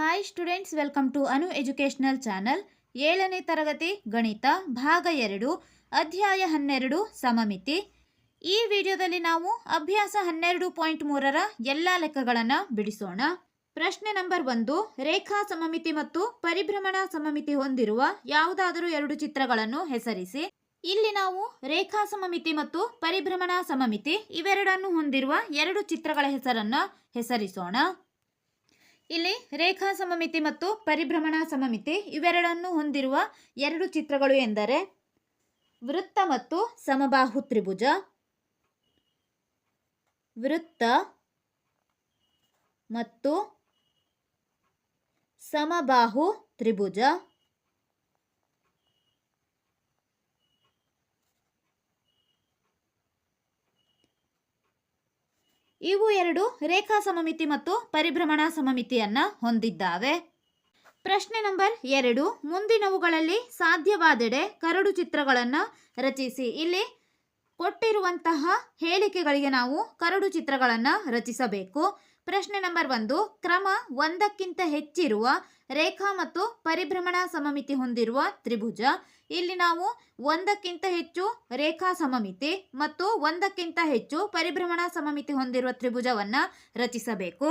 Hi students welcome to Anu educational channel ಏಳನೇ ತರಗತಿ, ಗಣಿತ, ಭಾಗ ಎರಡು, ಅಧ್ಯಾಯ ಹನ್ನೆರಡು, ಸಮಮಿತಿ. ಈ ವಿಡಿಯೋದಲ್ಲಿ ನಾವು ಅಭ್ಯಾಸ ಹನ್ನೆರಡು ಪಾಯಿಂಟ್ ಮೂರರ ಎಲ್ಲ ಲೆಕ್ಕಗಳನ್ನು ಬಿಡಿಸೋಣ. ಪ್ರಶ್ನೆ ನಂಬರ್ ಒಂದು, ರೇಖಾ ಸಮಮಿತಿ ಮತ್ತು ಪರಿಭ್ರಮಣ ಸಮಮಿತಿ ಹೊಂದಿರುವ ಯಾವುದಾದರೂ ಎರಡು ಚಿತ್ರಗಳನ್ನು ಹೆಸರಿಸಿ. ಇಲ್ಲಿ ನಾವು ರೇಖಾ ಸಮಮಿತಿ ಮತ್ತು ಪರಿಭ್ರಮಣ ಸಮಮಿತಿ ಇವೆರಡನ್ನು ಹೊಂದಿರುವ ಎರಡು ಚಿತ್ರಗಳ ಹೆಸರನ್ನು ಹೆಸರಿಸೋಣ. ಇಲ್ಲಿ ರೇಖಾ ಸಮಮಿತಿ ಮತ್ತು ಪರಿಭ್ರಮಣ ಸಮಮಿತಿ ಇವೆರಡನ್ನು ಹೊಂದಿರುವ ಎರಡು ಚಿತ್ರಗಳು ಎಂದರೆ ವೃತ್ತ ಮತ್ತು ಸಮಬಾಹು ತ್ರಿಭುಜ. ವೃತ್ತ ಮತ್ತು ಸಮಬಾಹು ತ್ರಿಭುಜ. ಇವು ಎರಡು ರೇಖಾ ಸಮಮಿತಿ ಮತ್ತು ಪರಿಭ್ರಮಣ ಸಮಮಿತಿಯನ್ನು ಹೊಂದಿದ್ದಾವೆ. ಪ್ರಶ್ನೆ ನಂಬರ್ ಎರಡು, ಮುಂದಿನವುಗಳಲ್ಲಿ ಸಾಧ್ಯವಾದೆಡೆ ಕರಡು ಚಿತ್ರಗಳನ್ನು ರಚಿಸಿ. ಇಲ್ಲಿ ಕೊಟ್ಟಿರುವಂತಹ ಹೇಳಿಕೆಗಳಿಗೆ ನಾವು ಕರಡು ಚಿತ್ರಗಳನ್ನು ರಚಿಸಬೇಕು. ಪ್ರಶ್ನೆ ನಂಬರ್ ಒಂದು, ಕ್ರಮ ಒಂದಕ್ಕಿಂತ ಹೆಚ್ಚಿರುವ ರೇಖಾ ಮತ್ತು ಪರಿಭ್ರಮಣ ಸಮಮಿತಿ ಹೊಂದಿರುವ ತ್ರಿಭುಜ. ಇಲ್ಲಿ ನಾವು ಒಂದಕ್ಕಿಂತ ಹೆಚ್ಚು ರೇಖಾ ಸಮಮಿತಿ ಮತ್ತು ಒಂದಕ್ಕಿಂತ ಹೆಚ್ಚು ಪರಿಭ್ರಮಣ ಸಮಮಿತಿ ಹೊಂದಿರುವ ತ್ರಿಭುಜವನ್ನ ರಚಿಸಬೇಕು.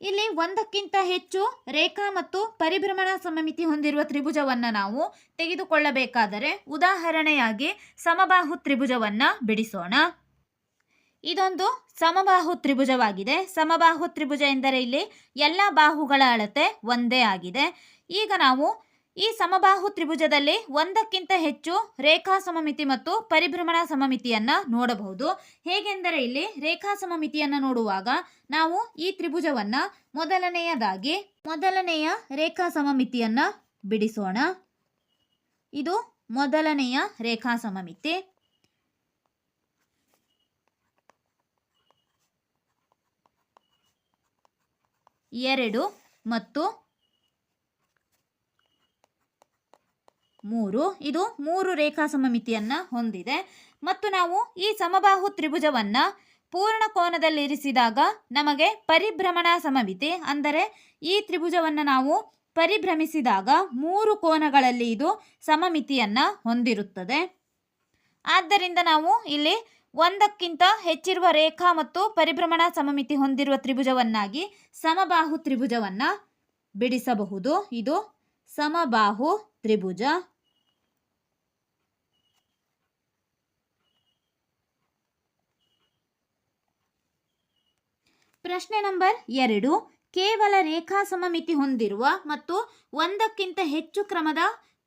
ಇಲ್ಲಿ ಒಂದಕ್ಕಿಂತ ಹೆಚ್ಚು ರೇಖಾ ಮತ್ತು ಪರಿಭ್ರಮಣ ಸಮಮಿತಿ ಹೊಂದಿರುವ ತ್ರಿಭುಜವನ್ನ ನಾವು ತೆಗೆದುಕೊಳ್ಳಬೇಕಾದರೆ ಉದಾಹರಣೆಯಾಗಿ ಸಮಬಾಹು ತ್ರಿಭುಜವನ್ನ ಬಿಡಿಸೋಣ. ಇದೊಂದು ಸಮಬಾಹು ತ್ರಿಭುಜವಾಗಿದೆ. ಸಮಬಾಹು ತ್ರಿಭುಜ ಎಂದರೆ ಇಲ್ಲಿ ಎಲ್ಲ ಬಾಹುಗಳ ಅಳತೆ ಒಂದೇ ಆಗಿದೆ. ಈಗ ನಾವು ಈ ಸಮಬಾಹು ತ್ರಿಭುಜದಲ್ಲಿ ಒಂದಕ್ಕಿಂತ ಹೆಚ್ಚು ರೇಖಾ ಸಮಮಿತಿ ಮತ್ತು ಪರಿಭ್ರಮಣ ಸಮಮಿತಿಯನ್ನು ನೋಡಬಹುದು. ಹೇಗೆಂದರೆ ಇಲ್ಲಿ ರೇಖಾ ಸಮಮಿತಿಯನ್ನು ನೋಡುವಾಗ ನಾವು ಈ ತ್ರಿಭುಜವನ್ನ ಮೊದಲನೆಯದಾಗಿ ಮೊದಲನೆಯ ರೇಖಾ ಸಮಮಿತಿಯನ್ನು ಬಿಡಿಸೋಣ. ಇದು ಮೊದಲನೆಯ ರೇಖಾ ಸಮಮಿತಿ. ಎರಡು ಮತ್ತು ಮೂರು. ಇದು ಮೂರು ರೇಖಾ ಸಮಮಿತಿಯನ್ನು ಹೊಂದಿದೆ. ಮತ್ತು ನಾವು ಈ ಸಮಬಾಹು ತ್ರಿಭುಜವನ್ನ ಪೂರ್ಣ ಕೋನದಲ್ಲಿರಿಸಿದಾಗ ನಮಗೆ ಪರಿಭ್ರಮಣ ಸಮಮಿತಿ, ಅಂದರೆ ಈ ತ್ರಿಭುಜವನ್ನು ನಾವು ಪರಿಭ್ರಮಿಸಿದಾಗ ಮೂರು ಕೋನಗಳಲ್ಲಿ ಇದು ಸಮಮಿತಿಯನ್ನ ಹೊಂದಿರುತ್ತದೆ. ಆದ್ದರಿಂದ ನಾವು ಇಲ್ಲಿ ಒಂದಕ್ಕಿಂತ ಹೆಚ್ಚಿರುವ ರೇಖಾ ಮತ್ತು ಪರಿಭ್ರಮಣ ಸಮಮಿತಿ ಹೊಂದಿರುವ ತ್ರಿಭುಜವನ್ನಾಗಿ ಸಮಬಾಹು ತ್ರಿಭುಜವನ್ನ ಬಿಡಿಸಬಹುದು. ಇದು ಸಮಬಾಹು ತ್ರಿಭುಜ. ಪ್ರಶ್ನೆ ನಂಬರ್ ಎರಡು. ಕೇವಲ ರೇಖಾ ಸಮಮಿತಿ ಹೊಂದಿರುವ ಮತ್ತು ಒಂದಕ್ಕಿಂತ ಹೆಚ್ಚು ಕ್ರಮದ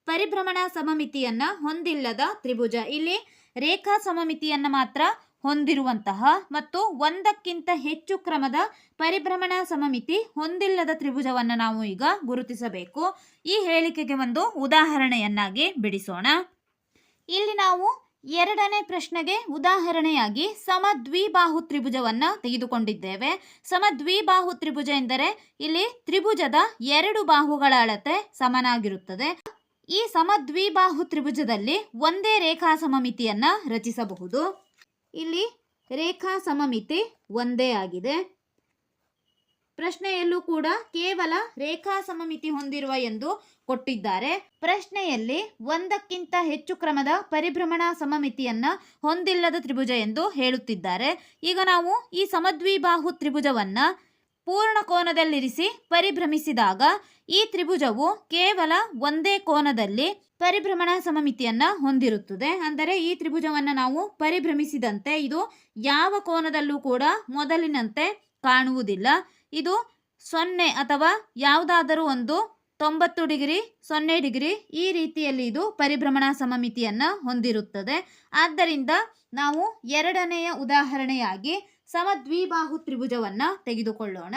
ಪರಿಭ್ರಮಣ ಸಮಮಿತಿಯನ್ನ ಹೊಂದಿಲ್ಲದ ತ್ರಿಭುಜ. ಇಲ್ಲಿ ರೇಖಾ ಸಮಮಿತಿಯನ್ನು ಮಾತ್ರ ಹೊಂದಿರುವಂತಹ ಮತ್ತು ಒಂದಕ್ಕಿಂತ ಹೆಚ್ಚು ಕ್ರಮದ ಪರಿಭ್ರಮಣ ಸಮಮಿತಿ ಹೊಂದಿಲ್ಲದ ತ್ರಿಭುಜವನ್ನು ನಾವು ಈಗ ಗುರುತಿಸಬೇಕು. ಈ ಹೇಳಿಕೆಗೆ ಒಂದು ಉದಾಹರಣೆಯನ್ನಾಗಿ ಬಿಡಿಸೋಣ. ಇಲ್ಲಿ ನಾವು ಎರಡನೇ ಪ್ರಶ್ನೆಗೆ ಉದಾಹರಣೆಯಾಗಿ ಸಮ ದ್ವಿಬಾಹು ತ್ರಿಭುಜವನ್ನ ತೆಗೆದುಕೊಂಡಿದ್ದೇವೆ. ಸಮ ದ್ವಿಬಾಹು ತ್ರಿಭುಜ ಎಂದರೆ ಇಲ್ಲಿ ತ್ರಿಭುಜದ ಎರಡು ಬಾಹುಗಳ ಅಳತೆ ಸಮನಾಗಿರುತ್ತದೆ. ಈ ಸಮದ್ವಿಬಾಹು ತ್ರಿಭುಜದಲ್ಲಿ ಒಂದೇ ರೇಖಾ ಸಮಮಿತಿಯನ್ನು ರಚಿಸಬಹುದು. ಇಲ್ಲಿ ರೇಖಾ ಸಮಮಿತಿ ಒಂದೇ ಆಗಿದೆ. ಪ್ರಶ್ನೆಯಲ್ಲೂ ಕೂಡ ಕೇವಲ ರೇಖಾ ಸಮಮಿತಿ ಹೊಂದಿರುವ ಎಂದು ಕೊಟ್ಟಿದ್ದಾರೆ. ಪ್ರಶ್ನೆಯಲ್ಲಿ ಒಂದಕ್ಕಿಂತ ಹೆಚ್ಚು ಕ್ರಮದ ಪರಿಭ್ರಮಣ ಸಮಮಿತಿಯನ್ನ ಹೊಂದಿಲ್ಲದ ತ್ರಿಭುಜ ಎಂದು ಹೇಳುತ್ತಿದ್ದಾರೆ. ಈಗ ನಾವು ಈ ಸಮದ್ವಿಬಾಹು ತ್ರಿಭುಜವನ್ನ ಪೂರ್ಣ ಕೋನದಲ್ಲಿರಿಸಿ ಪರಿಭ್ರಮಿಸಿದಾಗ ಈ ತ್ರಿಭುಜವು ಕೇವಲ ಒಂದೇ ಕೋನದಲ್ಲಿ ಪರಿಭ್ರಮಣ ಸಮಮಿತಿಯನ್ನು ಹೊಂದಿರುತ್ತದೆ. ಅಂದರೆ ಈ ತ್ರಿಭುಜವನ್ನು ನಾವು ಪರಿಭ್ರಮಿಸಿದಂತೆ ಇದು ಯಾವ ಕೋನದಲ್ಲೂ ಕೂಡ ಮೊದಲಿನಂತೆ ಕಾಣುವುದಿಲ್ಲ. ಇದು ಸೊನ್ನೆ ಅಥವಾ ಯಾವುದಾದರೂ ಒಂದು ತೊಂಬತ್ತು ಡಿಗ್ರಿ, ಸೊನ್ನೆ ಡಿಗ್ರಿ ಈ ರೀತಿಯಲ್ಲಿ ಇದು ಪರಿಭ್ರಮಣ ಸಮಮಿತಿಯನ್ನು ಹೊಂದಿರುತ್ತದೆ. ಆದ್ದರಿಂದ ನಾವು ಎರಡನೆಯ ಉದಾಹರಣೆಯಾಗಿ ಸಮದ್ವಿಬಾಹು ತ್ರಿಭುಜವನ್ನ ತೆಗೆದುಕೊಳ್ಳೋಣ.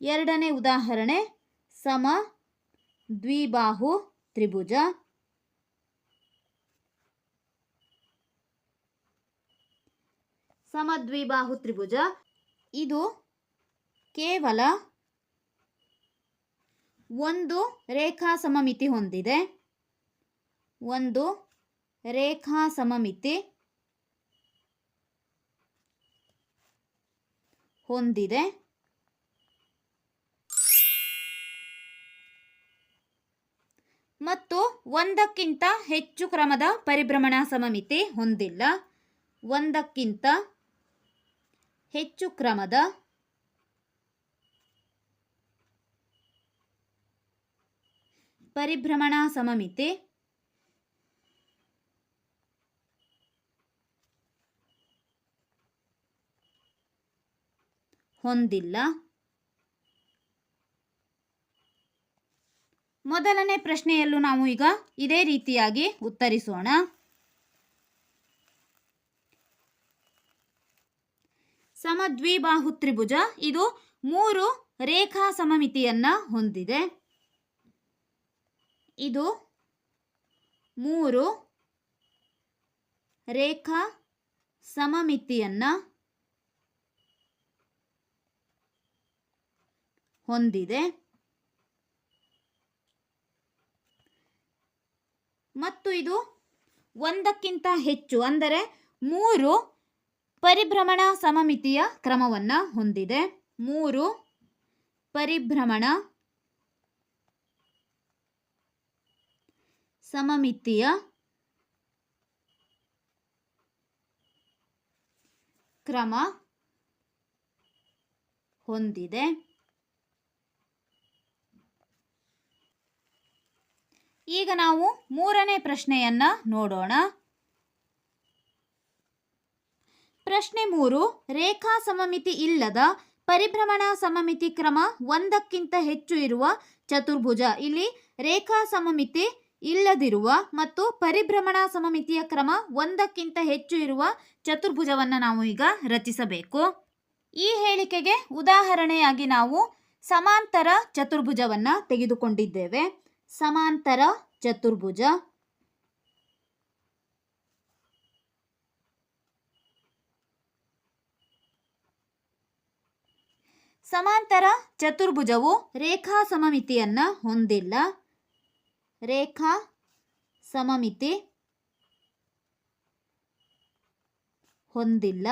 ಎರಡನೇ ಉದಾಹರಣೆ ಸಮ ದ್ವಿಬಾಹು ತ್ರಿಭುಜ ಸಮದ್ವಿಬಾಹು ತ್ರಿಭುಜ ಇದು ಕೇವಲ ಒಂದು ರೇಖಾ ಸಮಮಿತಿ ಹೊಂದಿದೆ. ಒಂದು ರೇಖಾ ಸಮಮಿತಿ ಹೊಂದಿದೆ. ಮತ್ತು ಒಂದಕ್ಕಿಂತ ಹೆಚ್ಚು ಕ್ರಮದ ಪರಿಭ್ರಮಣ ಸಮಮಿತಿ ಹೊಂದಿಲ್ಲ. ಒಂದಕ್ಕಿಂತ ಹೆಚ್ಚು ಕ್ರಮದ ಪರಿಭ್ರಮಣ ಸಮಮಿತಿ ಹೊಂದಿಲ್ಲ. ಮೊದಲನೇ ಪ್ರಶ್ನೆಯಲ್ಲೂ ನಾವು ಈಗ ಇದೇ ರೀತಿಯಾಗಿ ಉತ್ತರಿಸೋಣ. ಸಮದ್ವಿಬಾಹು ತ್ರಿಭುಜ ಇದು ಮೂರು ರೇಖಾ ಸಮಮಿತಿಯನ್ನ ಹೊಂದಿದೆ. ಇದು ಮೂರು ರೇಖಾ ಸಮಮಿತಿಯನ್ನ ಹೊಂದಿದೆ. ಮತ್ತು ಇದು ಒಂದಕ್ಕಿಂತ ಹೆಚ್ಚು, ಅಂದರೆ ಮೂರು ಪರಿಭ್ರಮಣ ಸಮಮಿತಿಯ ಕ್ರಮವನ್ನು ಹೊಂದಿದೆ. ಮೂರು ಪರಿಭ್ರಮಣ ಸಮಮಿತಿಯ ಕ್ರಮ ಹೊಂದಿದೆ. ಈಗ ನಾವು ಮೂರನೇ ಪ್ರಶ್ನೆಯನ್ನ ನೋಡೋಣ. ಪ್ರಶ್ನೆ ಮೂರು, ರೇಖಾ ಸಮಮಿತಿ ಇಲ್ಲದ ಪರಿಭ್ರಮಣಾ ಸಮಮಿತಿ ಕ್ರಮ ಒಂದಕ್ಕಿಂತ ಹೆಚ್ಚು ಇರುವ ಚತುರ್ಭುಜ. ಇಲ್ಲಿ ರೇಖಾ ಸಮಮಿತಿ ಇಲ್ಲದಿರುವ ಮತ್ತು ಪರಿಭ್ರಮಣ ಸಮಮಿತಿಯ ಕ್ರಮ ಒಂದಕ್ಕಿಂತ ಹೆಚ್ಚು ಇರುವ ಚತುರ್ಭುಜವನ್ನು ನಾವು ಈಗ ರಚಿಸಬೇಕು. ಈ ಹೇಳಿಕೆಗೆ ಉದಾಹರಣೆಯಾಗಿ ನಾವು ಸಮಾಂತರ ಚತುರ್ಭುಜವನ್ನು ತೆಗೆದುಕೊಂಡಿದ್ದೇವೆ. ಸಮಾಂತರ ಚತುರ್ಭುಜ. ಸಮಾಂತರ ಚತುರ್ಭುಜವು ರೇಖಾ ಸಮಮಿತಿಯನ್ನು ಹೊಂದಿಲ್ಲ. ರೇಖಾ ಸಮಮಿತಿ ಹೊಂದಿಲ್ಲ.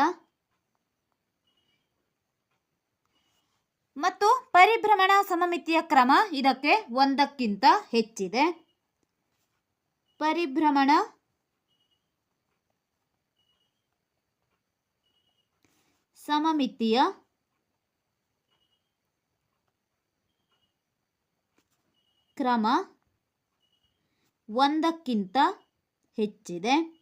ಮತ್ತು ಪರಿಭ್ರಮಣ ಸಮಮಿತಿಯ ಕ್ರಮ ಇದಕ್ಕೆ ಒಂದಕ್ಕಿಂತ ಹೆಚ್ಚಿದೆ. ಪರಿಭ್ರಮಣ ಸಮಮಿತಿಯ ಕ್ರಮ ಒಂದಕ್ಕಿಂತ ಹೆಚ್ಚಿದೆ.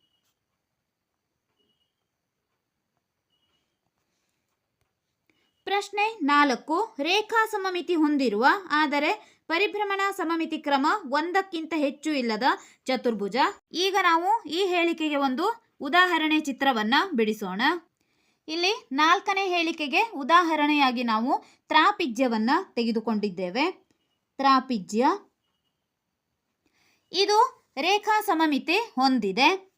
ಪ್ರಶ್ನೆ ನಾಲ್ಕು, ರೇಖಾ ಸಮಮಿತಿ ಹೊಂದಿರುವ, ಆದರೆ ಪರಿಭ್ರಮಣ ಸಮಮಿತಿ ಕ್ರಮ ಒಂದಕ್ಕಿಂತ ಹೆಚ್ಚು ಇಲ್ಲದ ಚತುರ್ಭುಜ. ಈಗ ನಾವು ಈ ಹೇಳಿಕೆಗೆ ಒಂದು ಉದಾಹರಣೆ ಚಿತ್ರವನ್ನ ಬಿಡಿಸೋಣ. ಇಲ್ಲಿ ನಾಲ್ಕನೇ ಹೇಳಿಕೆಗೆ ಉದಾಹರಣೆಯಾಗಿ ನಾವು ತ್ರಾಪಿಜ್ಯವನ್ನ ತೆಗೆದುಕೊಂಡಿದ್ದೇವೆ. ತ್ರಾಪಿಜ್ಯ. ಇದು ರೇಖಾ ಸಮಮಿತಿ ಹೊಂದಿದೆ.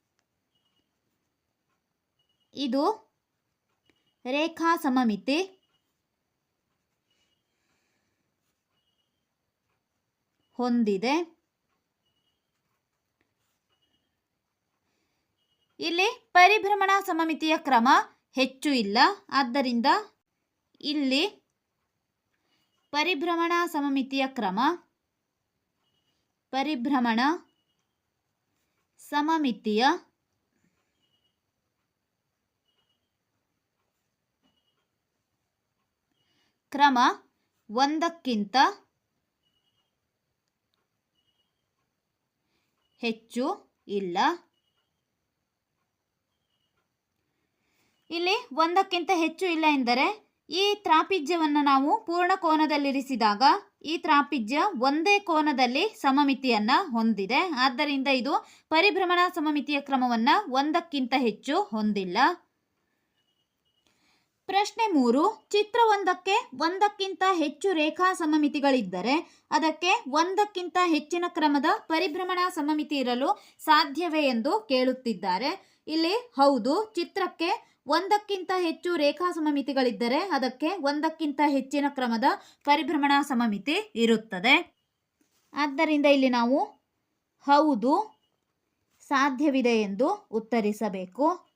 ಇದು ರೇಖಾ ಸಮಮಿತಿ ಹೊಂದಿದೆ. ಇಲ್ಲಿ ಪರಿಭ್ರಮಣ ಸಮಮಿತಿಯ ಕ್ರಮ ಹೆಚ್ಚು ಇಲ್ಲ. ಆದ್ದರಿಂದ ಇಲ್ಲಿ ಪರಿಭ್ರಮಣ ಸಮಮಿತಿಯ ಕ್ರಮ, ಪರಿಭ್ರಮಣ ಸಮಮಿತಿಯ ಕ್ರಮ ಒಂದಕ್ಕಿಂತ ಹೆಚ್ಚು ಇಲ್ಲ? ಇಲ್ಲಿ ಒಂದಕ್ಕಿಂತ ಹೆಚ್ಚು ಇಲ್ಲ ಎಂದರೆ, ಈ ತ್ರಾಪಿಜ್ಯವನ್ನು ನಾವು ಪೂರ್ಣ ಕೋನದಲ್ಲಿರಿಸಿದಾಗ, ಈ ತ್ರಾಪಿಜ್ಯ ಒಂದೇ ಕೋನದಲ್ಲಿ ಸಮಮಿತಿಯನ್ನ ಹೊಂದಿದೆ. ಆದ್ದರಿಂದ ಇದು ಪರಿಭ್ರಮಣ ಸಮಮಿತಿಯ ಕ್ರಮವನ್ನು ಒಂದಕ್ಕಿಂತ ಹೆಚ್ಚು ಹೊಂದಿಲ್ಲ. ಪ್ರಶ್ನೆ ಮೂರು, ಚಿತ್ರವೊಂದಕ್ಕೆ ಒಂದಕ್ಕಿಂತ ಹೆಚ್ಚು ರೇಖಾ ಸಮಮಿತಿಗಳಿದ್ದರೆ ಅದಕ್ಕೆ ಒಂದಕ್ಕಿಂತ ಹೆಚ್ಚಿನ ಕ್ರಮದ ಪರಿಭ್ರಮಣ ಸಮಮಿತಿ ಇರಲು ಸಾಧ್ಯವೇ ಎಂದು ಕೇಳುತ್ತಿದ್ದಾರೆ. ಇಲ್ಲಿ ಹೌದು, ಚಿತ್ರಕ್ಕೆ ಒಂದಕ್ಕಿಂತ ಹೆಚ್ಚು ರೇಖಾ ಸಮಮಿತಿಗಳಿದ್ದರೆ ಅದಕ್ಕೆ ಒಂದಕ್ಕಿಂತ ಹೆಚ್ಚಿನ ಕ್ರಮದ ಪರಿಭ್ರಮಣ ಸಮಮಿತಿ ಇರುತ್ತದೆ. ಆದ್ದರಿಂದ ಇಲ್ಲಿ ನಾವು ಹೌದು ಸಾಧ್ಯವಿದೆ ಎಂದು ಉತ್ತರಿಸಬೇಕು.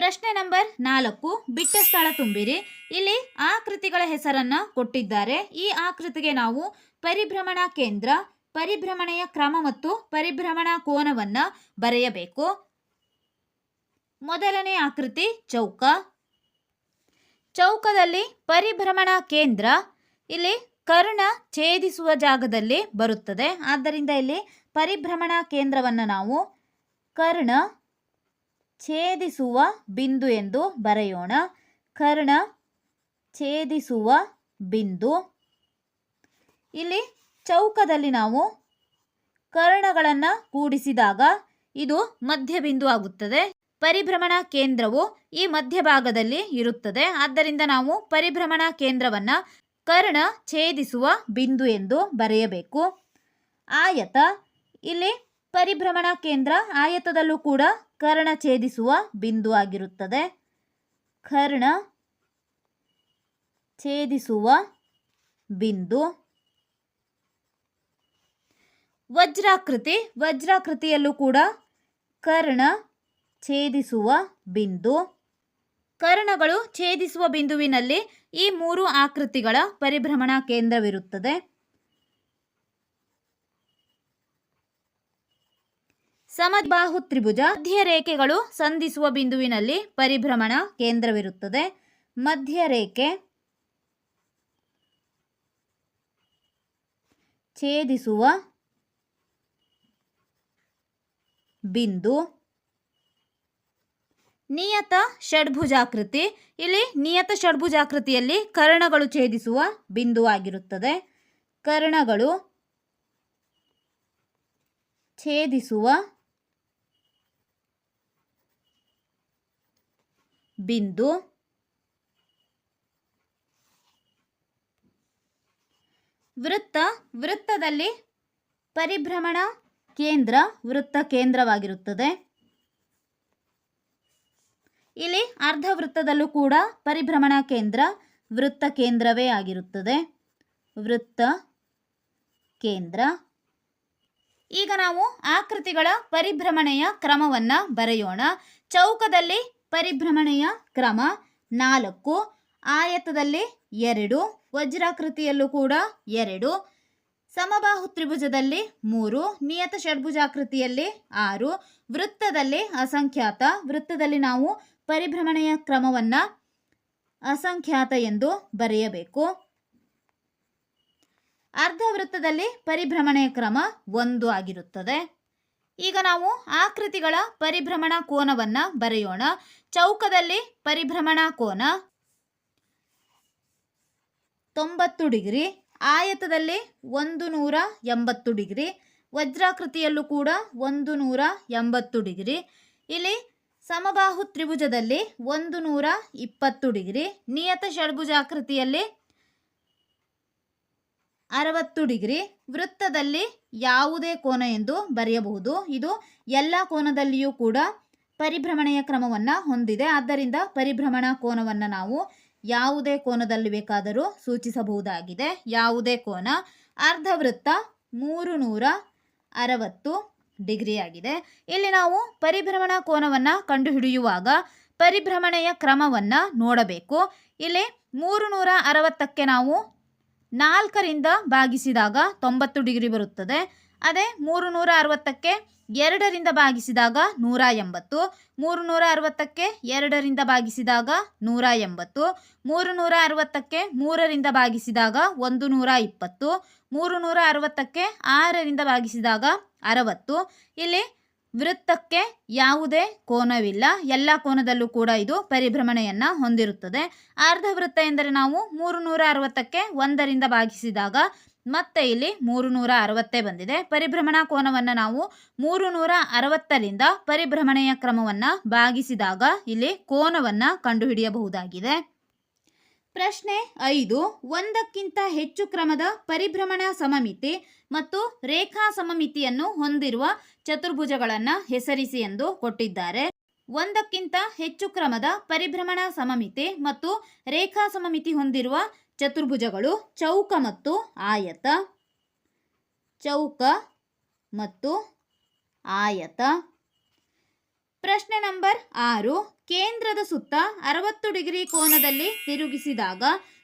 ಪ್ರಶ್ನೆ ನಂಬರ್ ನಾಲ್ಕು, ಬಿಟ್ಟ ಸ್ಥಳ ತುಂಬಿರಿ. ಇಲ್ಲಿ ಆಕೃತಿಗಳ ಹೆಸರನ್ನ ಕೊಟ್ಟಿದ್ದಾರೆ. ಈ ಆಕೃತಿಗೆ ನಾವು ಪರಿಭ್ರಮಣ ಕೇಂದ್ರ, ಪರಿಭ್ರಮಣೆಯ ಕ್ರಮ ಮತ್ತು ಪರಿಭ್ರಮಣ ಕೋನವನ್ನ ಬರೆಯಬೇಕು. ಮೊದಲನೇ ಆಕೃತಿ ಚೌಕ. ಚೌಕದಲ್ಲಿ ಪರಿಭ್ರಮಣ ಕೇಂದ್ರ, ಇಲ್ಲಿ ಕರ್ಣ ಛೇದಿಸುವ ಜಾಗದಲ್ಲಿ ಬರುತ್ತದೆ. ಆದ್ದರಿಂದ ಇಲ್ಲಿ ಪರಿಭ್ರಮಣ ಕೇಂದ್ರವನ್ನು ನಾವು ಕರ್ಣ ಛೇದಿಸುವ ಬಿಂದು ಎಂದು ಬರೆಯೋಣ. ಕರ್ಣ, ಛೇದಿಸುವ ಬಿಂದು. ಇಲ್ಲಿ ಚೌಕದಲ್ಲಿ ನಾವು ಕರ್ಣಗಳನ್ನು ಕೂಡಿಸಿದಾಗ ಇದು ಮಧ್ಯಬಿಂದು ಆಗುತ್ತದೆ. ಪರಿಭ್ರಮಣ ಕೇಂದ್ರವು ಈ ಮಧ್ಯಭಾಗದಲ್ಲಿ ಇರುತ್ತದೆ. ಆದ್ದರಿಂದ ನಾವು ಪರಿಭ್ರಮಣ ಕೇಂದ್ರವನ್ನು ಕರ್ಣ ಛೇದಿಸುವ ಬಿಂದು ಎಂದು ಬರೆಯಬೇಕು. ಆಯತ, ಇಲ್ಲಿ ಪರಿಭ್ರಮಣಾ ಕೇಂದ್ರ ಆಯತದಲ್ಲೂ ಕೂಡ ಕರ್ಣ ಛೇದಿಸುವ ಬಿಂದು ಆಗಿರುತ್ತದೆ. ಕರ್ಣ ಛೇದಿಸುವ ಬಿಂದು. ವಜ್ರಾಕೃತಿ, ವಜ್ರಾಕೃತಿಯಲ್ಲೂ ಕೂಡ ಕರ್ಣ ಛೇದಿಸುವ ಬಿಂದು. ಕರ್ಣಗಳು ಛೇದಿಸುವ ಬಿಂದುವಿನಲ್ಲಿ ಈ ಮೂರು ಆಕೃತಿಗಳ ಪರಿಭ್ರಮಣ ಕೇಂದ್ರವಿರುತ್ತದೆ. ಸಮಬಾಹು ತ್ರಿಭುಜ ಮಧ್ಯರೇಖೆಗಳು ಸಂಧಿಸುವ ಬಿಂದುವಿನಲ್ಲಿ ಪರಿಭ್ರಮಣ ಕೇಂದ್ರವಿರುತ್ತದೆ. ಮಧ್ಯ ರೇಖೆ ಛೇದಿಸುವ ಬಿಂದು ನಿಯತ ಷಡ್ಭುಜಾಕೃತಿ. ಇಲ್ಲಿ ನಿಯತ ಷಡ್ಭುಜಾಕೃತಿಯಲ್ಲಿ ಕರ್ಣಗಳು ಛೇದಿಸುವ ಬಿಂದುವಾಗಿರುತ್ತದೆ ಕರ್ಣಗಳು ಛೇದಿಸುವ ಬಿಂದು. ವೃತ್ತ, ವೃತ್ತದಲ್ಲಿ ಪರಿಭ್ರಮಣ ಕೇಂದ್ರ, ವೃತ್ತ ಕೇಂದ್ರವಾಗಿರುತ್ತದೆ. ಇಲ್ಲಿ ಅರ್ಧ ವೃತ್ತದಲ್ಲೂ ಕೂಡ ಪರಿಭ್ರಮಣ ಕೇಂದ್ರ, ವೃತ್ತ ಕೇಂದ್ರವೇ ಆಗಿರುತ್ತದೆ. ವೃತ್ತ ಕೇಂದ್ರ. ಈಗ ನಾವು ಆಕೃತಿಗಳ ಪರಿಭ್ರಮಣೆಯ ಕ್ರಮವನ್ನು ಬರೆಯೋಣ. ಚೌಕದಲ್ಲಿ ಪರಿಭ್ರಮಣೆಯ ಕ್ರಮ ನಾಲ್ಕು. ಆಯತದಲ್ಲಿ ಎರಡು, ವಜ್ರಾಕೃತಿಯಲ್ಲೂ ಕೂಡ ಎರಡು, ಸಮಬಾಹು ತ್ರಿಭುಜದಲ್ಲಿ ಮೂರು, ನಿಯತ ಷಡ್ಭುಜಾಕೃತಿಯಲ್ಲಿ ಆರು, ವೃತ್ತದಲ್ಲಿ ಅಸಂಖ್ಯಾತ, ವೃತ್ತದಲ್ಲಿ ನಾವು ಪರಿಭ್ರಮಣೆಯ ಕ್ರಮವನ್ನು ಅಸಂಖ್ಯಾತ ಎಂದು ಬರೆಯಬೇಕು. ಅರ್ಧ ವೃತ್ತದಲ್ಲಿ ಪರಿಭ್ರಮಣೆಯ ಕ್ರಮ ಒಂದು ಆಗಿರುತ್ತದೆ. ಈಗ ನಾವು ಆಕೃತಿಗಳ ಪರಿಭ್ರಮಣ ಕೋನವನ್ನು ಬರೆಯೋಣ. ಚೌಕದಲ್ಲಿ ಪರಿಭ್ರಮಣ ಕೋನ ತೊಂಬತ್ತು ಡಿಗ್ರಿ, ಆಯತದಲ್ಲಿ ಒಂದು ನೂರ ಎಂಬತ್ತು ಡಿಗ್ರಿ, ವಜ್ರಾಕೃತಿಯಲ್ಲೂ ಕೂಡ ಒಂದು ನೂರ ಎಂಬತ್ತು ಡಿಗ್ರಿ. ಇಲ್ಲಿ ಸಮಬಾಹು ತ್ರಿಭುಜದಲ್ಲಿ ಒಂದು ನೂರ ಇಪ್ಪತ್ತು ಡಿಗ್ರಿ, ನಿಯತ ಷಡ್ಭುಜಾಕೃತಿಯಲ್ಲಿ ಅರವತ್ತು ಡಿಗ್ರಿ ವೃತ್ತದಲ್ಲಿ ಯಾವುದೇ ಕೋನ ಎಂದು ಬರೆಯಬಹುದು. ಇದು ಎಲ್ಲ ಕೋನದಲ್ಲಿಯೂ ಕೂಡ ಪರಿಭ್ರಮಣೆಯ ಕ್ರಮವನ್ನು ಹೊಂದಿದೆ. ಆದ್ದರಿಂದ ಪರಿಭ್ರಮಣ ಕೋನವನ್ನು ನಾವು ಯಾವುದೇ ಕೋನದಲ್ಲಿ ಬೇಕಾದರೂ ಸೂಚಿಸಬಹುದಾಗಿದೆ. ಯಾವುದೇ ಕೋನ ಅರ್ಧವೃತ್ತ ಮೂರು ನೂರ ಅರವತ್ತು ಡಿಗ್ರಿ ಆಗಿದೆ ಇಲ್ಲಿ ನಾವು ಪರಿಭ್ರಮಣ ಕೋನವನ್ನು ಕಂಡುಹಿಡಿಯುವಾಗ ಪರಿಭ್ರಮಣೆಯ ಕ್ರಮವನ್ನು ನೋಡಬೇಕು. ಇಲ್ಲಿ ಮೂರು ನೂರ ಅರವತ್ತಕ್ಕೆ ನಾವು ನಾಲ್ಕರಿಂದ ಭಾಗಿಸಿದಾಗ ತೊಂಬತ್ತು ಡಿಗ್ರಿ ಬರುತ್ತದೆ. ಅದೇ ಮೂರು ನೂರ ಅರವತ್ತಕ್ಕೆ ಎರಡರಿಂದ ಭಾಗಿಸಿದಾಗ ನೂರ ಎಂಬತ್ತು ಮೂರು ನೂರ ಅರವತ್ತಕ್ಕೆ ಎರಡರಿಂದ ಭಾಗಿಸಿದಾಗ ನೂರ ಎಂಬತ್ತು ಮೂರು ನೂರ ಅರವತ್ತಕ್ಕೆ ಮೂರರಿಂದ ಭಾಗಿಸಿದಾಗ ಒಂದು ನೂರ ಇಪ್ಪತ್ತು ಮೂರು ನೂರ ಅರವತ್ತಕ್ಕೆ ಆರರಿಂದ ಭಾಗಿಸಿದಾಗ ಅರವತ್ತು. ಇಲ್ಲಿ ವೃತ್ತಕ್ಕೆ ಯಾವುದೇ ಕೋನವಿಲ್ಲ. ಎಲ್ಲ ಕೋನದಲ್ಲೂ ಕೂಡ ಇದು ಪರಿಭ್ರಮಣೆಯನ್ನು ಹೊಂದಿರುತ್ತದೆ. ಅರ್ಧ ವೃತ್ತ ಎಂದರೆ ನಾವು ಮೂರು ನೂರ ಅರವತ್ತಕ್ಕೆ ಒಂದರಿಂದ ಭಾಗಿಸಿದಾಗ ಮತ್ತೆ ಇಲ್ಲಿ ಮೂರು ನೂರ ಅರವತ್ತೇ ಬಂದಿದೆ. ಪರಿಭ್ರಮಣಾ ಕೋನವನ್ನು ನಾವು ಮೂರು ನೂರ ಅರವತ್ತರಿಂದ ಪರಿಭ್ರಮಣೆಯ ಕ್ರಮವನ್ನು ಭಾಗಿಸಿದಾಗ ಇಲ್ಲಿ ಕೋನವನ್ನು ಕಂಡುಹಿಡಿಯಬಹುದಾಗಿದೆ. ಪ್ರಶ್ನೆ ಐದು. ಒಂದಕ್ಕಿಂತ ಹೆಚ್ಚು ಕ್ರಮದ ಪರಿಭ್ರಮಣ ಸಮಮಿತಿ ಮತ್ತು ರೇಖಾ ಸಮಮಿತಿಯನ್ನು ಹೊಂದಿರುವ ಚತುರ್ಭುಜಗಳನ್ನು ಹೆಸರಿಸಿ ಎಂದು ಕೊಟ್ಟಿದ್ದಾರೆ. ಒಂದಕ್ಕಿಂತ ಹೆಚ್ಚು ಕ್ರಮದ ಪರಿಭ್ರಮಣ ಸಮಮಿತಿ ಮತ್ತು ರೇಖಾ ಸಮಮಿತಿ ಹೊಂದಿರುವ ಚತುರ್ಭುಜಗಳು ಚೌಕ ಮತ್ತು ಆಯತ. ಚೌಕ ಮತ್ತು ಆಯತ. ಪ್ರಶ್ನೆ ನಂಬರ್ ಆರು. ಕೇಂದ್ರದ ಸುತ್ತ ಅರವತ್ತು ಡಿಗ್ರಿ ಕೋನದಲ್ಲಿ ತಿರುಗಿಸಿದಾಗ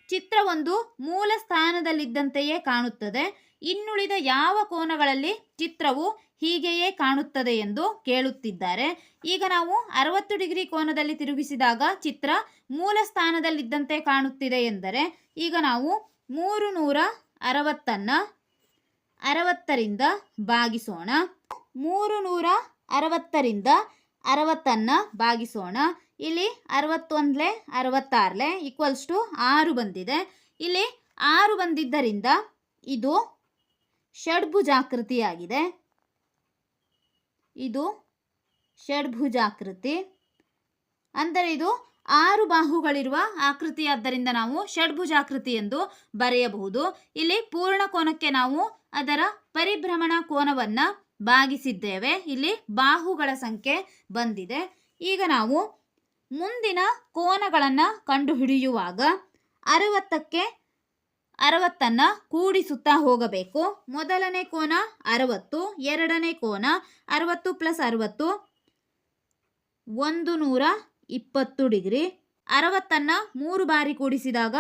ಚಿತ್ರವೊಂದು ಮೂಲ ಸ್ಥಾನದಲ್ಲಿದ್ದಂತೆಯೇ ಕಾಣುತ್ತದೆ. ಇನ್ನುಳಿದ ಯಾವ ಕೋನಗಳಲ್ಲಿ ಚಿತ್ರವು ಹೀಗೆಯೇ ಕಾಣುತ್ತದೆ ಎಂದು ಕೇಳುತ್ತಿದ್ದಾರೆ. ಈಗ ನಾವು ಅರವತ್ತು ಡಿಗ್ರಿ ಕೋನದಲ್ಲಿ ತಿರುಗಿಸಿದಾಗ ಚಿತ್ರ ಮೂಲ ಸ್ಥಾನದಲ್ಲಿದ್ದಂತೆ ಕಾಣುತ್ತಿದೆ ಎಂದರೆ, ಈಗ ನಾವು ಮೂರು ನೂರ ಅರವತ್ತನ್ನು ಅರವತ್ತರಿಂದ ಭಾಗಿಸೋಣ. ಮೂರು ನೂರ ಅರವತ್ತರಿಂದ ಅರವತ್ತನ್ನ ಭಾಗಿಸೋಣ. ಇಲ್ಲಿ ಅರವತ್ತೊಂದಲೆ ಅರವತ್ತಾರಲೆ ಈಕ್ವಲ್ಸ್ ಟು ಆರು ಬಂದಿದೆ. ಇಲ್ಲಿ ಆರು ಬಂದಿದ್ದರಿಂದ ಇದು ಷಡ್ಭುಜಾಕೃತಿಯಾಗಿದೆ. ಇದು ಷಡ್ಭುಜಾಕೃತಿ. ಅಂದರೆ ಇದು ಆರು ಬಾಹುಗಳಿರುವ ಆಕೃತಿಯಾದ್ದರಿಂದ ನಾವು ಷಡ್ಭುಜಾಕೃತಿ ಎಂದು ಬರೆಯಬಹುದು. ಇಲ್ಲಿ ಪೂರ್ಣ ಕೋನಕ್ಕೆ ನಾವು ಅದರ ಪರಿಭ್ರಮಣ ಕೋನವನ್ನು ಭಾಗಿಸಿದ್ದೇವೆ. ಇಲ್ಲಿ ಬಾಹುಗಳ ಸಂಖ್ಯೆ ಬಂದಿದೆ. ಈಗ ನಾವು ಮುಂದಿನ ಕೋನಗಳನ್ನು ಕಂಡುಹಿಡಿಯುವಾಗ ಅರವತ್ತಕ್ಕೆ ಅರವತ್ತನ್ನು ಕೂಡಿಸುತ್ತಾ ಹೋಗಬೇಕು. ಮೊದಲನೇ ಕೋನ ಅರವತ್ತು, ಎರಡನೇ ಕೋನ ಅರವತ್ತು ಪ್ಲಸ್ ಅರವತ್ತು ಒಂದು ನೂರ ಇಪ್ಪತ್ತು ಡಿಗ್ರಿ. ಅರವತ್ತನ್ನು ಮೂರು ಬಾರಿ ಕೂಡಿಸಿದಾಗ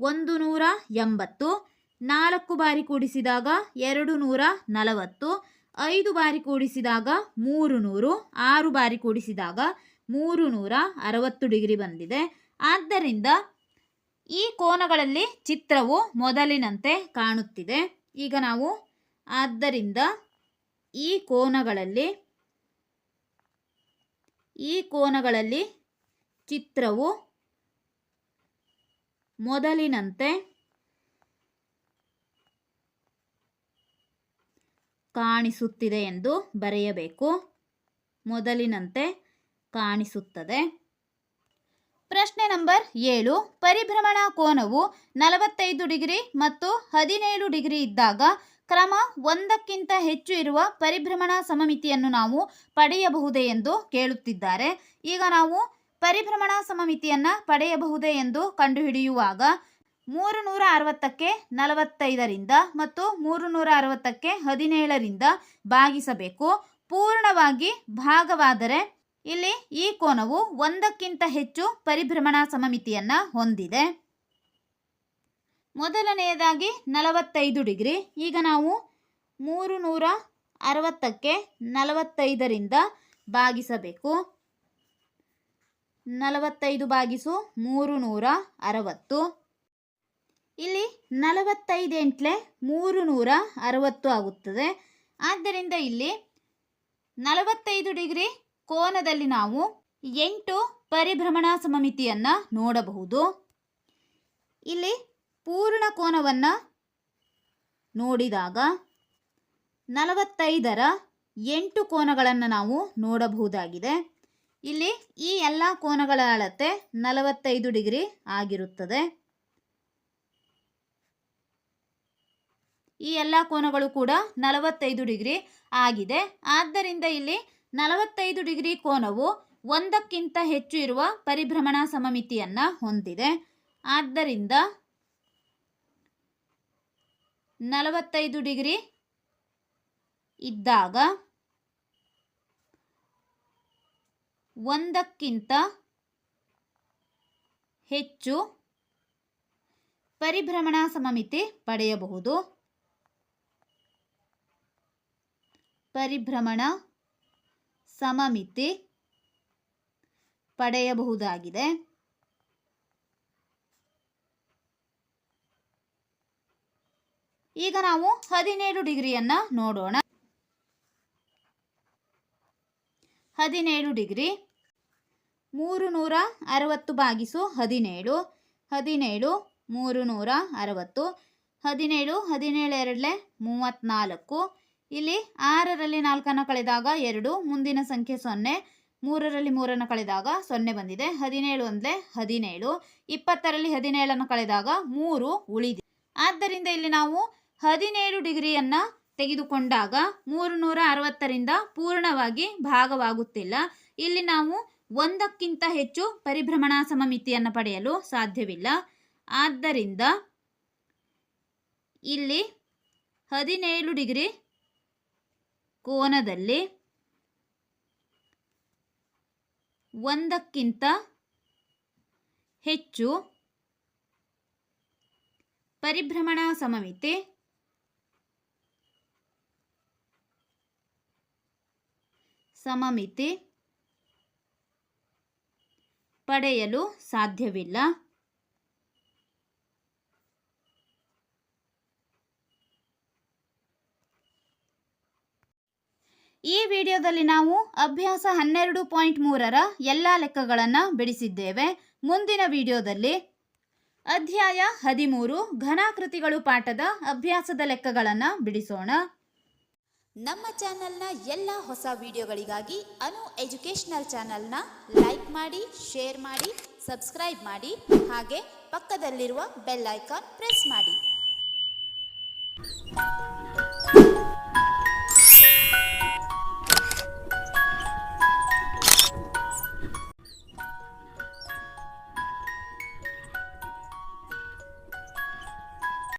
ಒಂದು ನೂರ ಎಂಬತ್ತು, ನಾಲ್ಕು ಬಾರಿ ಕೂಡಿಸಿದಾಗ ಎರಡು ನೂರ ನಲವತ್ತು ಐದು ಬಾರಿ ಕೂಡಿಸಿದಾಗ ಮೂರು ನೂರು ಆರು ಬಾರಿ ಕೂಡಿಸಿದಾಗ ಮೂರು ನೂರ ಅರವತ್ತು ಡಿಗ್ರಿ ಬಂದಿದೆ. ಆದ್ದರಿಂದ ಈ ಕೋನಗಳಲ್ಲಿ ಚಿತ್ರವು ಮೊದಲಿನಂತೆ ಕಾಣುತ್ತಿದೆ. ಈಗ ನಾವು ಆದ್ದರಿಂದ ಈ ಕೋನಗಳಲ್ಲಿ ಈ ಕೋನಗಳಲ್ಲಿ ಚಿತ್ರವು ಮೊದಲಿನಂತೆ ಕಾಣಿಸುತ್ತಿದೆ ಎಂದು ಬರೆಯಬೇಕು. ಮೊದಲಿನಂತೆ ಕಾಣಿಸುತ್ತದೆ. ಪ್ರಶ್ನೆ ನಂಬರ್ ಏಳು. ಪರಿಭ್ರಮಣ ಕೋನವು ನಲವತ್ತೈದು ಡಿಗ್ರಿ ಮತ್ತು ಹದಿನೇಳು ಡಿಗ್ರಿ ಇದ್ದಾಗ ಕ್ರಮ ಒಂದಕ್ಕಿಂತ ಹೆಚ್ಚು ಇರುವ ಪರಿಭ್ರಮಣ ಸಮಮಿತಿಯನ್ನು ನಾವು ಪಡೆಯಬಹುದೇ ಎಂದು ಕೇಳುತ್ತಿದ್ದಾರೆ. ಈಗ ನಾವು ಪರಿಭ್ರಮಣ ಸಮಮಿತಿಯನ್ನು ಪಡೆಯಬಹುದೇ ಎಂದು ಕಂಡುಹಿಡಿಯುವಾಗ ಮೂರು ನೂರ ಅರವತ್ತಕ್ಕೆ ನಲವತ್ತೈದರಿಂದ ಮತ್ತು ಮೂರು ನೂರ ಅರವತ್ತಕ್ಕೆ ಹದಿನೇಳರಿಂದ ಭಾಗಿಸಬೇಕು. ಪೂರ್ಣವಾಗಿ ಭಾಗವಾದರೆ ಇಲ್ಲಿ ಈ ಕೋನವು ಒಂದಕ್ಕಿಂತ ಹೆಚ್ಚು ಪರಿಭ್ರಮಣ ಸಮಮಿತಿಯನ್ನ ಹೊಂದಿದೆ. ಮೊದಲನೆಯದಾಗಿ ನಲವತ್ತೈದು ಡಿಗ್ರಿ. ಈಗ ನಾವು ಮೂರು ನೂರ ಅರವತ್ತಕ್ಕೆ ನಲವತ್ತೈದರಿಂದ ಭಾಗಿಸಬೇಕು. ನಲವತ್ತೈದು ಭಾಗಿಸು ಮೂರು ನೂರ ಅರವತ್ತು ಇಲ್ಲಿ ನಲವತ್ತೈದೆಂಟ್ಲೆ ಮೂರು ನೂರ ಅರವತ್ತು ಆಗುತ್ತದೆ. ಆದ್ದರಿಂದ ಇಲ್ಲಿ ನಲವತ್ತೈದು ಡಿಗ್ರಿ ಕೋನದಲ್ಲಿ ನಾವು ಎಂಟು ಪರಿಭ್ರಮಣ ಸಮಮಿತಿಯನ್ನು ನೋಡಬಹುದು. ಇಲ್ಲಿ ಪೂರ್ಣ ಕೋನವನ್ನು ನೋಡಿದಾಗ ನಲವತ್ತೈದರ ಎಂಟು ಕೋನಗಳನ್ನು ನಾವು ನೋಡಬಹುದಾಗಿದೆ. ಇಲ್ಲಿ ಈ ಎಲ್ಲ ಕೋನಗಳ ಅಳತೆ ನಲವತ್ತೈದು ಡಿಗ್ರಿ ಆಗಿರುತ್ತದೆ. ಈ ಎಲ್ಲ ಕೋನಗಳು ಕೂಡ ನಲವತ್ತೈದು ಡಿಗ್ರಿ ಆಗಿದೆ. ಆದ್ದರಿಂದ ಇಲ್ಲಿ ನಲವತ್ತೈದು ಡಿಗ್ರಿ ಕೋನವು ಒಂದಕ್ಕಿಂತ ಹೆಚ್ಚು ಇರುವ ಪರಿಭ್ರಮಣ ಸಮಮಿತಿಯನ್ನು ಹೊಂದಿದೆ. ಆದ್ದರಿಂದ ನಲವತ್ತೈದು ಡಿಗ್ರಿ ಇದ್ದಾಗ ಒಂದಕ್ಕಿಂತ ಹೆಚ್ಚು ಪರಿಭ್ರಮಣ ಸಮಮಿತಿ ಪಡೆಯಬಹುದು. ಪರಿಭ್ರಮಣ ಸಮಮಿತಿ ಪಡೆಯಬಹುದಾಗಿದೆ. ಈಗ ನಾವು ಹದಿನೇಳು ಡಿಗ್ರಿಯನ್ನ ನೋಡೋಣ. ಹದಿನೇಳು ಡಿಗ್ರಿ ಮೂರು ನೂರ ಅರವತ್ತು ಬಾಗಿಸು ಹದಿನೇಳು ಹದಿನೇಳು ಮೂರು ನೂರ ಅರವತ್ತು ಹದಿನೇಳು ಹದಿನೇಳು ಎರಡಲೆ ಮೂವತ್ತ್ನಾಲ್ಕು ಇಲ್ಲಿ ಆರರಲ್ಲಿ ನಾಲ್ಕನ್ನು ಕಳೆದಾಗ ಎರಡು, ಮುಂದಿನ ಸಂಖ್ಯೆ ಸೊನ್ನೆ, ಮೂರರಲ್ಲಿ ಮೂರನ್ನು ಕಳೆದಾಗ ಸೊನ್ನೆ ಬಂದಿದೆ. ಹದಿನೇಳು ಅಂದರೆ ಹದಿನೇಳು, ಇಪ್ಪತ್ತರಲ್ಲಿ ಹದಿನೇಳನ್ನು ಕಳೆದಾಗ ಮೂರು ಉಳಿದಿದೆ. ಆದ್ದರಿಂದ ಇಲ್ಲಿ ನಾವು ಹದಿನೇಳು ಡಿಗ್ರಿಯನ್ನು ತೆಗೆದುಕೊಂಡಾಗ ಮೂರು ನೂರ ಅರವತ್ತರಿಂದ ಪೂರ್ಣವಾಗಿ ಭಾಗವಾಗುತ್ತಿಲ್ಲ. ಇಲ್ಲಿ ನಾವು ಒಂದಕ್ಕಿಂತ ಹೆಚ್ಚು ಪರಿಭ್ರಮಣ ಸಮಮಿತಿಯನ್ನು ಪಡೆಯಲು ಸಾಧ್ಯವಿಲ್ಲ. ಆದ್ದರಿಂದ ಇಲ್ಲಿ ಹದಿನೇಳು ಡಿಗ್ರಿ ಕೋನದಲ್ಲಿ ಒಂದಕ್ಕಿಂತ ಹೆಚ್ಚು ಪರಿಭ್ರಮಣಾ ಸಮಮಿತಿ ಸಮಮಿತಿ ಪಡೆಯಲು ಸಾಧ್ಯವಿಲ್ಲ. ಈ ವಿಡಿಯೋದಲ್ಲಿ ನಾವು ಅಭ್ಯಾಸ ಹನ್ನೆರಡು ಪಾಯಿಂಟ್ ಮೂರರ ಎಲ್ಲ ಲೆಕ್ಕಗಳನ್ನು ಬಿಡಿಸಿದ್ದೇವೆ. ಮುಂದಿನ ವಿಡಿಯೋದಲ್ಲಿ ಅಧ್ಯಾಯ ಹದಿಮೂರು ಘನಾಕೃತಿಗಳು ಪಾಠದ ಅಭ್ಯಾಸದ ಲೆಕ್ಕಗಳನ್ನು ಬಿಡಿಸೋಣ. ನಮ್ಮ ಚಾನೆಲ್ನ ಎಲ್ಲ ಹೊಸ ವಿಡಿಯೋಗಳಿಗಾಗಿ ಅನು ಎಜುಕೇಷನಲ್ ಚಾನೆಲ್ನ ಲೈಕ್ ಮಾಡಿ, ಶೇರ್ ಮಾಡಿ, ಸಬ್ಸ್ಕ್ರೈಬ್ ಮಾಡಿ, ಹಾಗೆ ಪಕ್ಕದಲ್ಲಿರುವ ಬೆಲ್ ಐಕಾನ್ ಪ್ರೆಸ್ ಮಾಡಿ.